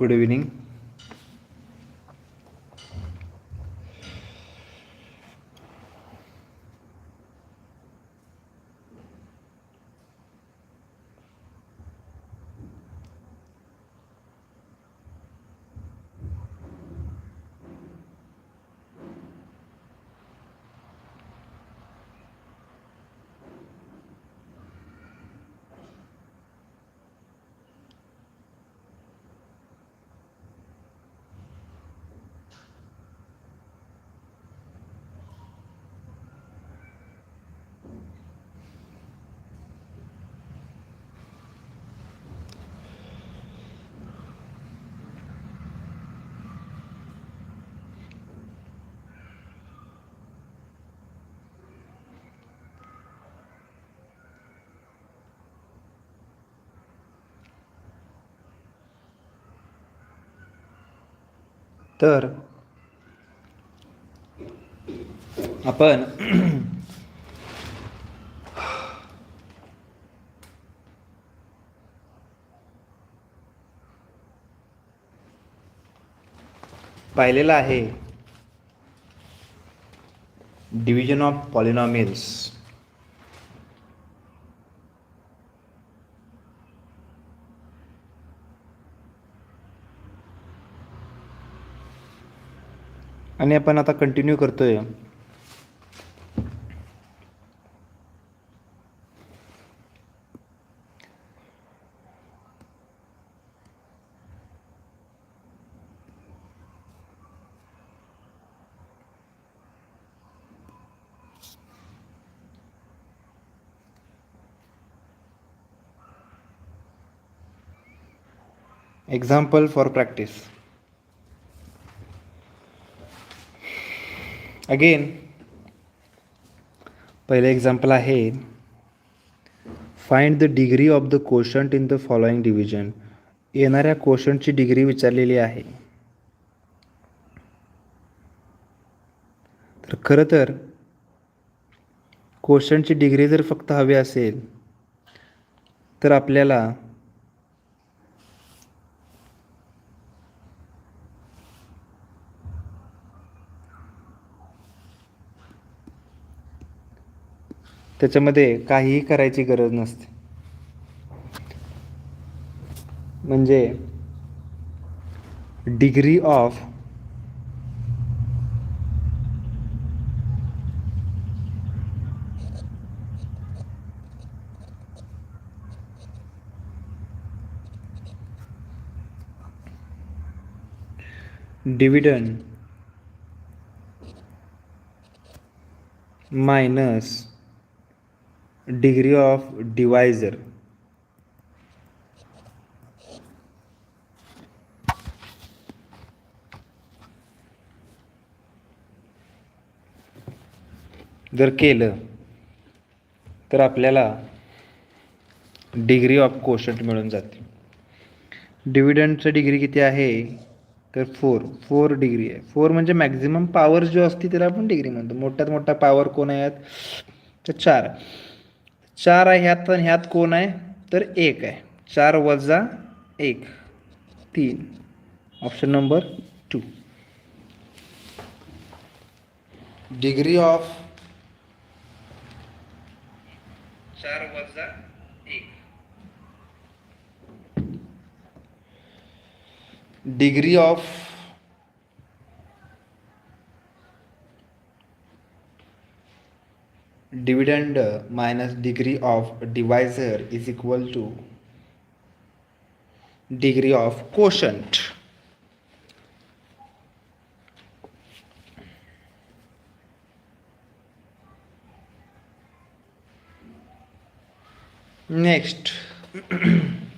good evening. तर आपण पाहिलेलं आहे डिव्हिजन ऑफ पॉलिनॉमिल्स आणि आपण आता कंटिन्यू करतोय. एक्झाम्पल फॉर प्रॅक्टिस अगेन पहिलं एक्झाम्पल आहे find the degree of the quotient in the following division येणाऱ्या कोशंटची डिग्री विचारलेली आहे. तर खरं तर कोशंटची डिग्री जर फक्त हवी असेल तर आपल्याला त्याच्यामध्ये काहीही करायची गरज नसते. म्हणजे degree of dividend minus degree of divisor जर केलं तर आपल्याला डिग्री ऑफ कोशंट मिळून जाते. डिव्हिडंडचं डिग्री किती आहे? तर फोर. फोर डिग्री आहे. फोर म्हणजे मॅक्झिमम पॉवर जो असते त्याला आपण डिग्री म्हणतो. मोठ्यात मोठा पॉवर कोण आहेत तर चार. चार आहे ह्यात आणि ह्यात कोण आहे? तर एक आहे. चार वजा एक. तीन. Option number two degree of चार वजा एक. Degree of dividend uh, minus degree of divisor is equal to degree of quotient. Next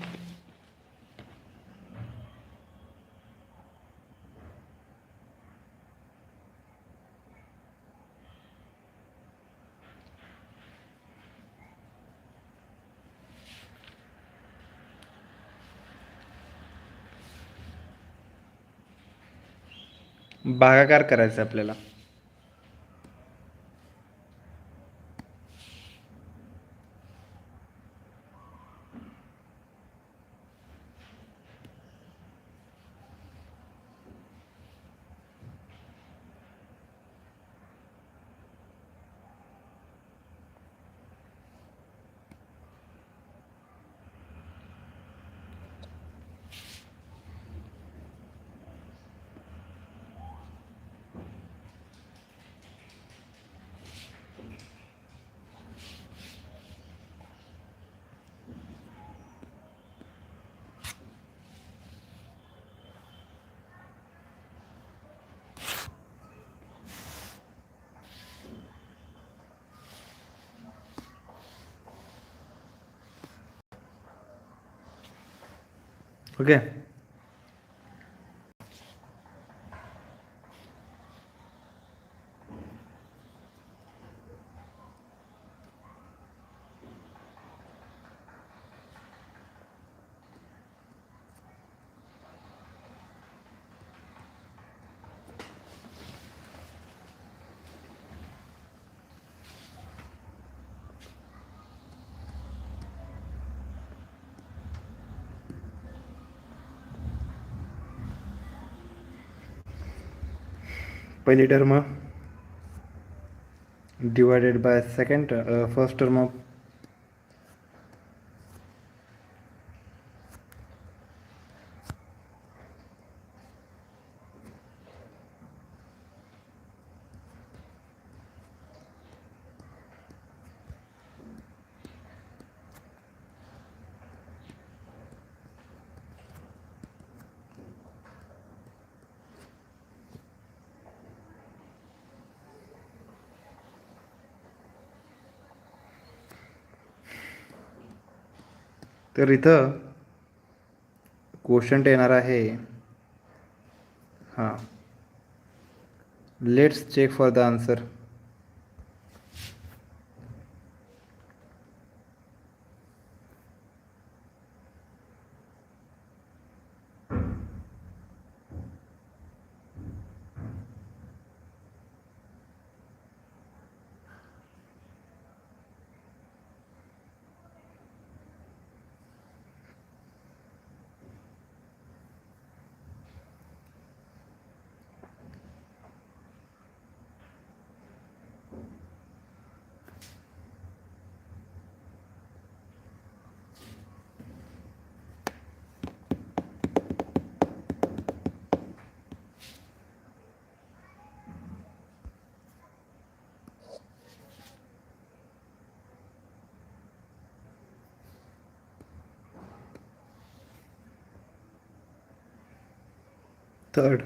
भागाकार करायचा आहे आपल्याला. ओके पहिली term divided by second first term of तर इथं क्वेश्चन येणार आहे. हां. Let's check for the answer Third,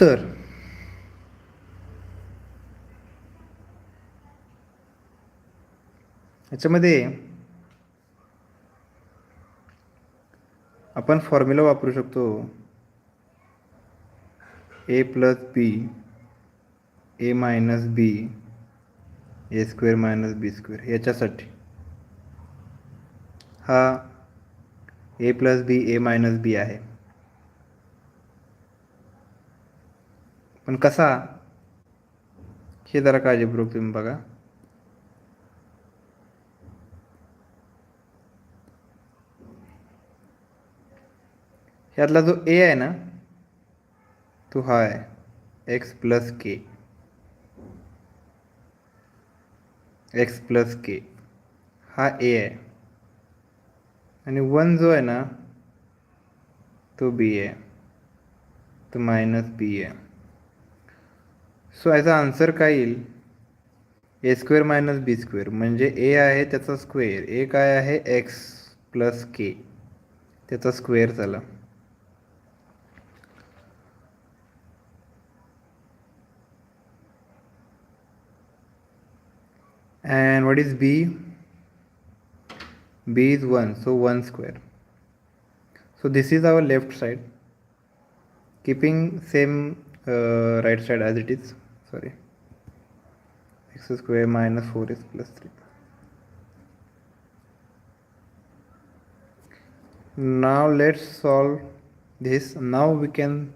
तर याच्यामध्ये आपण फॉर्म्युला वापरू शकतो. A plus B A minus B A square minus B square याच्यासाठी. हा ए प्लस बी ए मायनस बी आहे. पण कसा? हे जरा काळजीपूर्वक तुम्ही बघा. ह्यातला जो ए आहे ना तो हा आहे. X plus K X plus K हा ए आहे. आणि वन जो आहे ना तो बी आहे. तो मायनस बी आहे. सो ॲज आन्सर काय येईल? A square minus B square. म्हणजे ए आहे त्याचा स्क्वेअर. ए काय आहे? X plus K. त्याचा स्क्वेअर झाला. And what is B? B is one. So one square. So this is our left side keeping same right side as it is sorry. X square minus 4x plus 3 now let's solve this. Now we can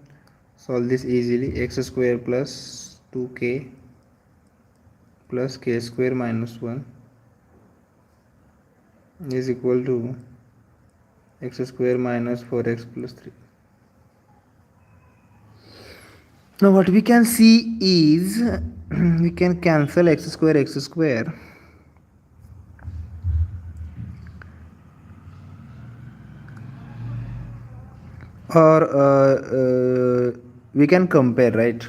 solve this easily. X square plus 2k plus k square minus 1 is equal to x square minus 4x plus 3 now what we can see is we can cancel x square x square or uh, uh, we can compare right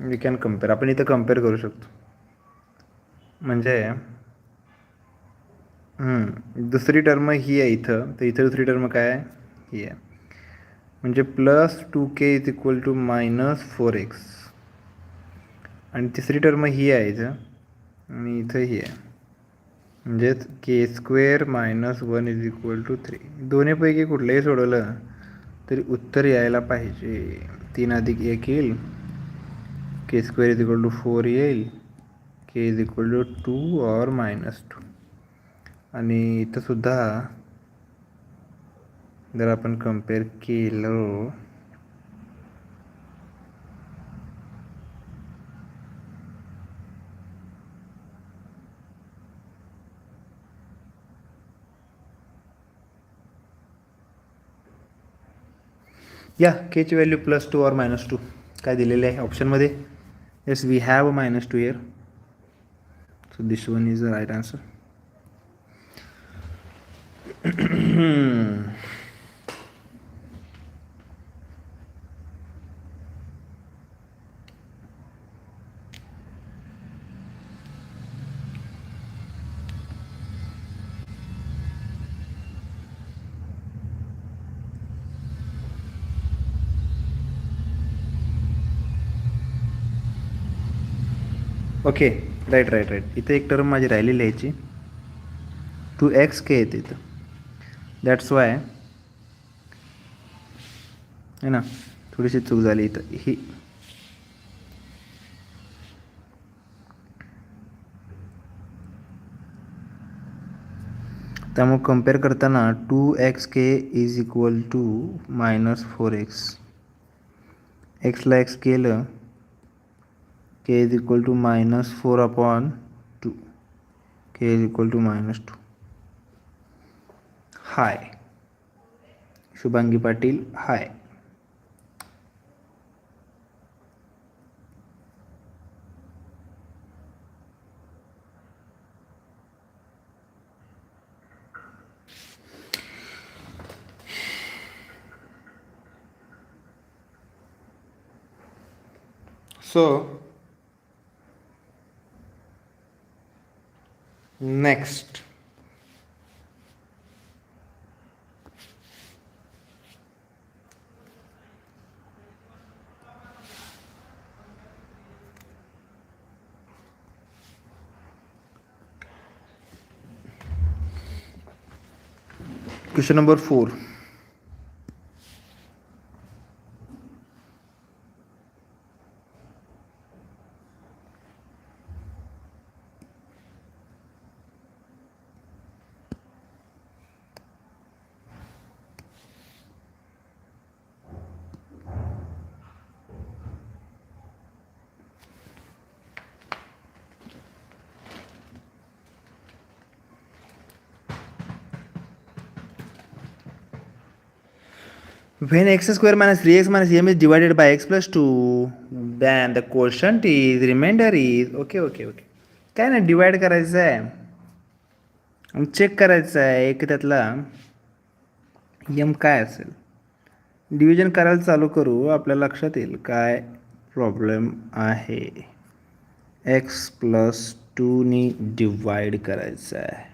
we can compare आपण compare करू शकतो म्हणजे हम्म, दुसरी term ही आहे इथं तर इथं दुसरी टर्म काय आहे ही आहे म्हणजे plus two K is equal to minus four X आणि तिसरी टर्म ही आहे इथं. आणि इथं ही आहे. म्हणजेच K square minus one is equal to three दोन्हीपैकी कुठलंही सोडवलं तरी उत्तर यायला पाहिजे. तीन अधिक एक येईल. K square is equal to four येईल. K is equal to two और मायनस टू आणि इथंसुद्धा जर आपण कंपेअर केलं या केची व्हॅल्यू प्लस टू और मायनस टू काय दिलेलं आहे ऑप्शनमध्ये yes we have a minus two here so this one is the right answer okay right right right इथे एक टर्म माझी राहिलेली यायची टू एक्स के येते इथं दॅट्स वाय है ना? थोडीशी चूक झाली इथं. ही. त्यामुळे कंपेअर करताना two X K is equal to minus four X एक्सला X केलं. k is equal to minus 4 upon 2 k is equal to minus 2 hi shubhangi patil hi So, next. Question number 4 When x square minus 3x minus m is divided by x plus 2, then the quotient is remainder is okay okay okay काय नाही divide करायचं आहे check करायचं आहे एक त्यातला M काय असेल? डिव्हिजन करायला चालू करू आपल्या लक्षात येईल काय प्रॉब्लेम आहे. एक्स प्लस टूनी डिवाइड करायचं आहे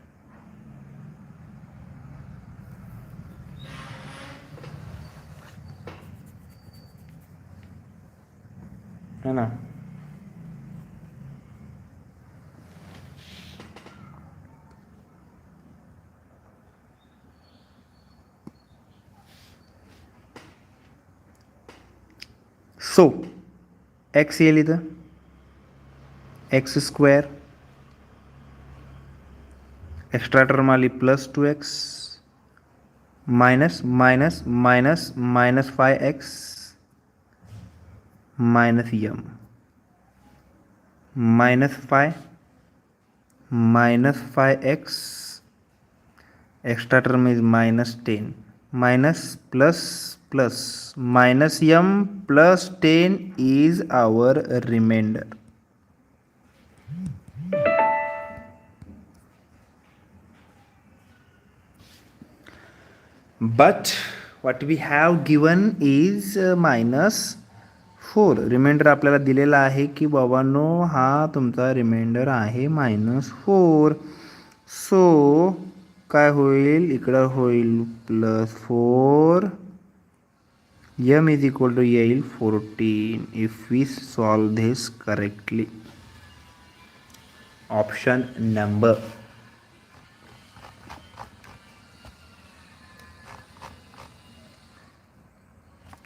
है ना? सो एक्स येईल इथं एक्स स्क्वेअर एक्स्ट्रा टर्म आली plus two X minus minus minus minus five X minus m. Minus phi. Minus phi x. Extra term is minus 10 minus plus plus. Minus m plus 10 is our remainder. But what we have given is uh, minus four. Remainder आपल्याला दिलेला आहे की बाबांनो हा तुमचा reminder आहे minus four so काय होईल? इकडं होईल plus four M is equal to येईल fourteen if we solve this correctly option number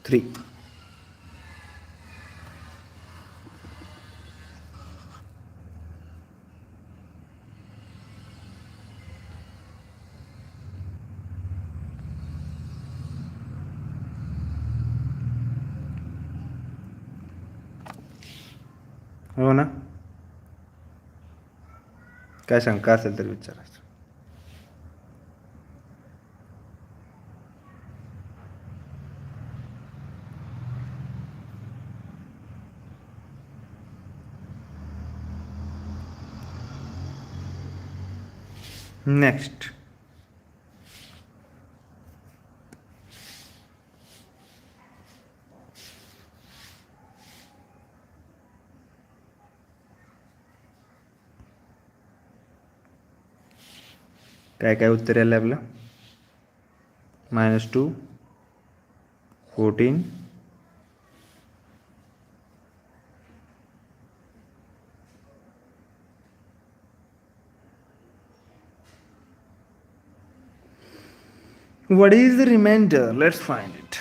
three हो ना काय शंका असेल तर विचारायचं नेक्स्ट काय काय उत्तर आलं आपलं minus two fourteen What is the remainder? Let's find it.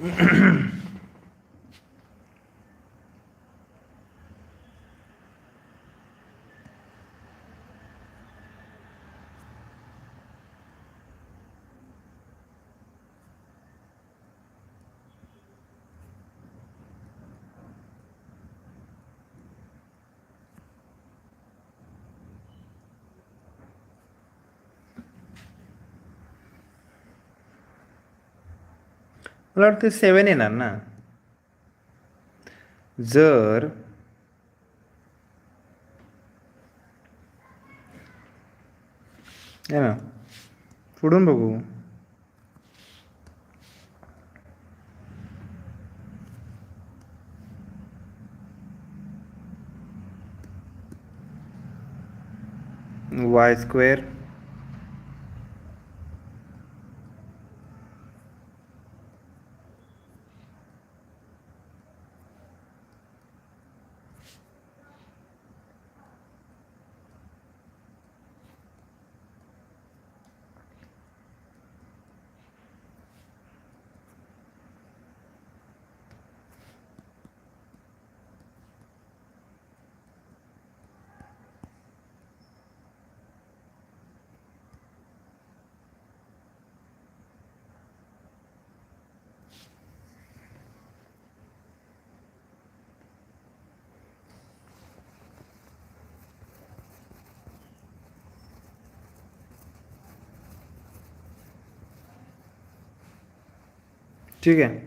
mm मला वाटतं सेवन येणार ना. जर आहे ना पुढून बघू. वाय स्क्वेअर ठीक आहे.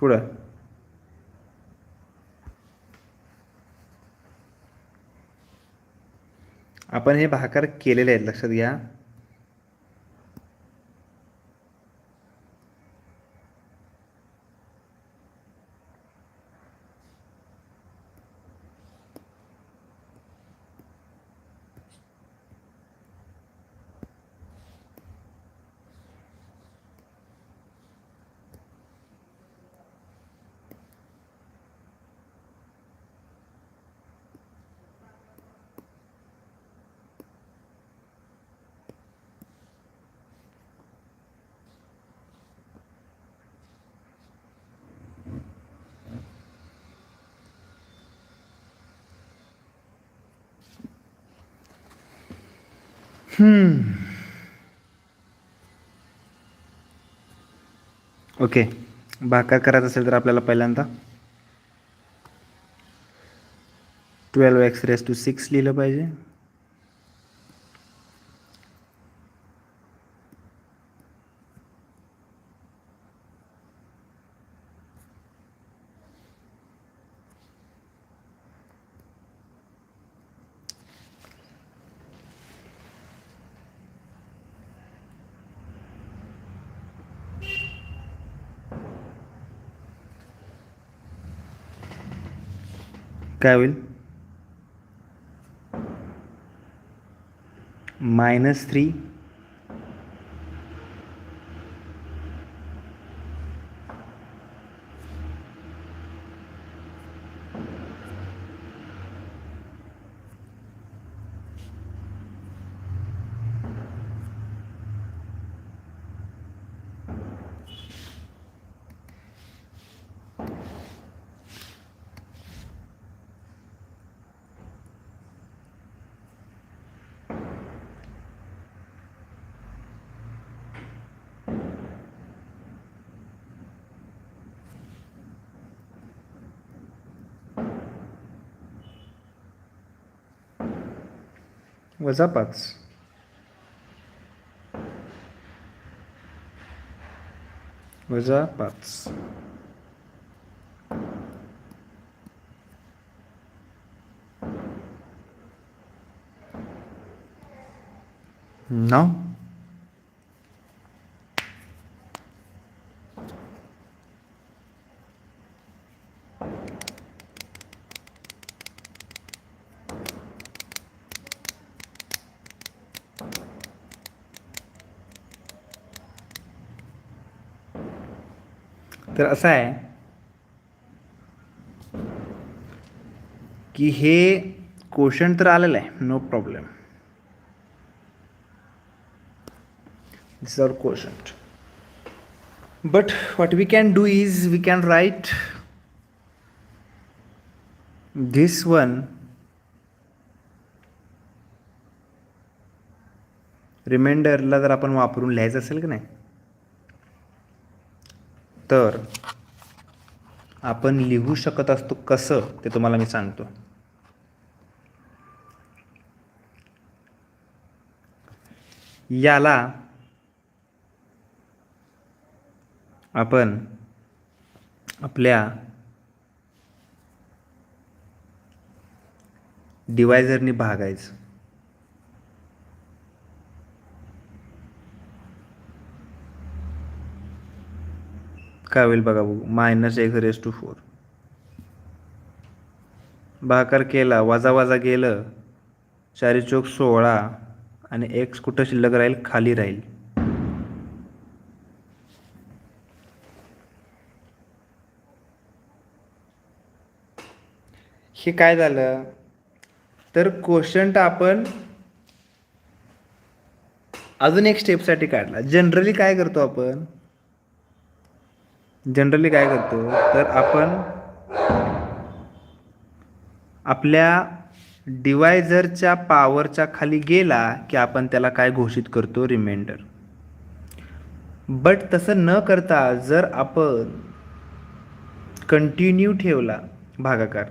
पुढं. आपण हे भाकार केलेले आहेत लक्षात घ्या. ओके. भाकार करायचं असेल तर आपल्याला पहिल्यांदा twelve X raise to six लिहिलं पाहिजे. काय होईल? मायनस थ्री वजा पाच वजा पाच नऊ तर असं आहे की हे क्वेश्चन तर आलेलं आहे no problem this are question but what we can do is we can write this one रिमाइंडरला जर आपण वापरून लिहायचं असेल की नाही तर आपण लिहू शकत असतो कसं ते तुम्हाला मी सांगतो. याला आपण आपल्या डिवायझरनी भागायचं. काय होईल बघा बघू minus X raise to four भाकार केला वाजा वाजा गेलं चारी चौक सोळा आणि एक्स कुठं शिल्लक राहील? खाली राहील. हे काय झालं? तर क्वेश्चन आपण अजून एक स्टेपसाठी काढला. जनरली काय करतो आपण? जनरली काय करतो तर आपण आपल्या डिवायझरच्या पॉवरच्या खाली गेला की आपण त्याला काय घोषित करतो? रिमाइंडर बट तसं न करता जर आपण कंटिन्यू ठेवला भागाकार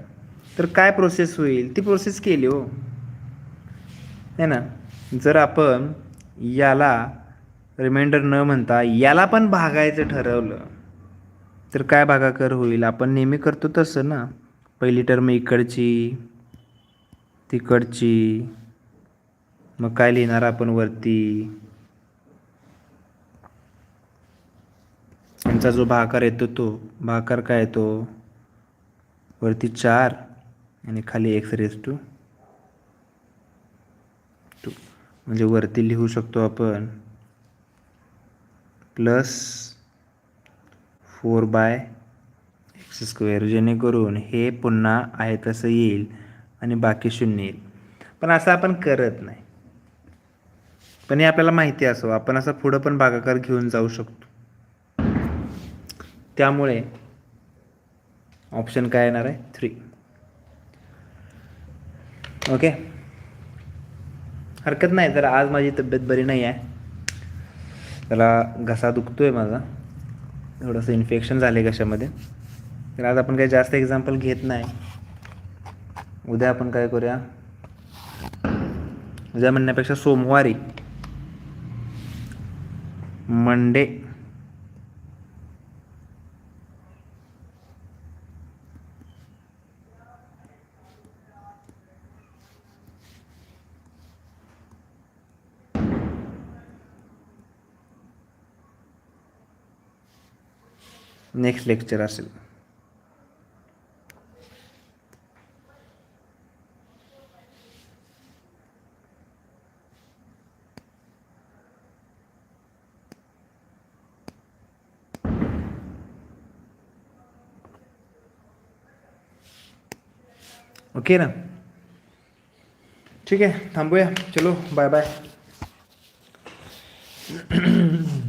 तर काय प्रोसेस होईल? ती प्रोसेस केली हो. है ना? जर आपण याला रिमाइंडर न म्हणता याला पण भागायचं ठरवलं तर काय भागाकार होईल? आपण नेहमी करतो तसं ना. पहिली टर्म इकडची तिकडची. मग काय लिहिणार आपण वरती? यांचा जो भाकार येतो तो. भाकार काय येतो? वरती चार आणि खाली एक्स रेस टू. टू. म्हणजे वरती लिहू शकतो आपण. Plus four by X square जेणेकरून हे पुन्हा आहे तसं येईल आणि बाकी शून्य येईल. पण असं आपण करत नाही. पण हे आपल्याला माहिती असो आपण असं पुढं पण भागाकार घेऊन जाऊ शकतो. त्यामुळे ऑप्शन काय येणार आहे? थ्री. ओके? हरकत नाही. तर आज माझी तब्येत बरी नाही आहे त्याला घसा दुखतो आहे माझा. थोडंसं इन्फेक्शन झालं आहे कशामध्ये. तर आज आपण काही जास्त एक्झाम्पल घेत नाही. उद्या आपण काय करूया? उद्या म्हणण्यापेक्षा सोमवारी मंडे नेक्स्ट लेक्चर असेल. ओके ना? ठीक आहे थांबूया. चलो बाय बाय